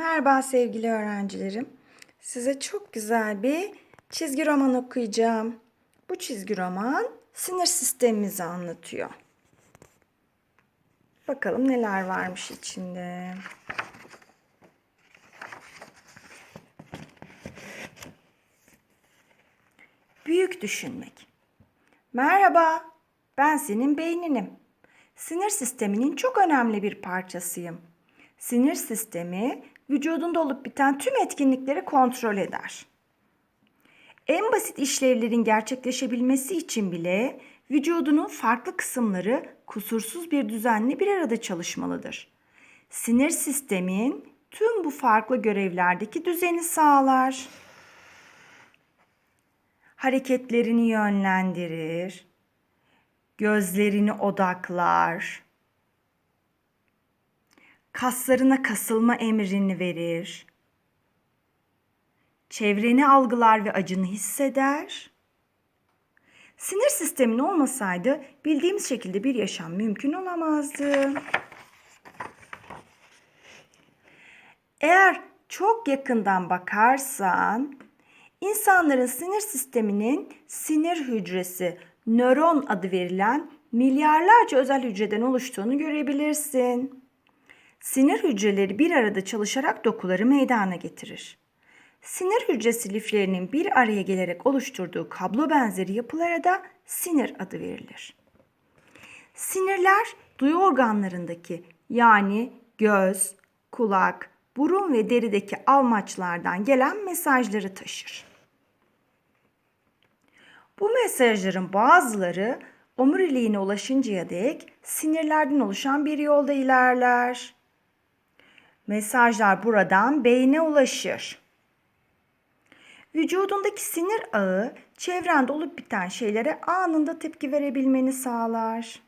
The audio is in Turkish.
Merhaba sevgili öğrencilerim. Size çok güzel bir çizgi roman okuyacağım. Bu çizgi roman sinir sistemimizi anlatıyor. Bakalım neler varmış içinde. Büyük düşünmek. Merhaba, ben senin beyninim. Sinir sisteminin çok önemli bir parçasıyım. Sinir sistemi vücudunda olup biten tüm etkinlikleri kontrol eder. En basit işlevlerin gerçekleşebilmesi için bile vücudunun farklı kısımları kusursuz bir düzenle bir arada çalışmalıdır. Sinir sistemin tüm bu farklı görevlerdeki düzeni sağlar. Hareketlerini yönlendirir, gözlerini odaklar, kaslarına kasılma emrini verir. Çevreni algılar ve acını hisseder. Sinir sistemin olmasaydı bildiğimiz şekilde bir yaşam mümkün olamazdı. Eğer çok yakından bakarsan insanların sinir sisteminin sinir hücresi, nöron adı verilen milyarlarca özel hücreden oluştuğunu görebilirsin. Sinir hücreleri bir arada çalışarak dokuları meydana getirir. Sinir hücresi liflerinin bir araya gelerek oluşturduğu kablo benzeri yapılara da sinir adı verilir. Sinirler duyu organlarındaki yani göz, kulak, burun ve derideki almaçlardan gelen mesajları taşır. Bu mesajların bazıları omuriliğine ulaşıncaya dek sinirlerden oluşan bir yolda ilerler. Mesajlar buradan beyne ulaşır. Vücudundaki sinir ağı çevrende olup biten şeylere anında tepki verebilmeni sağlar.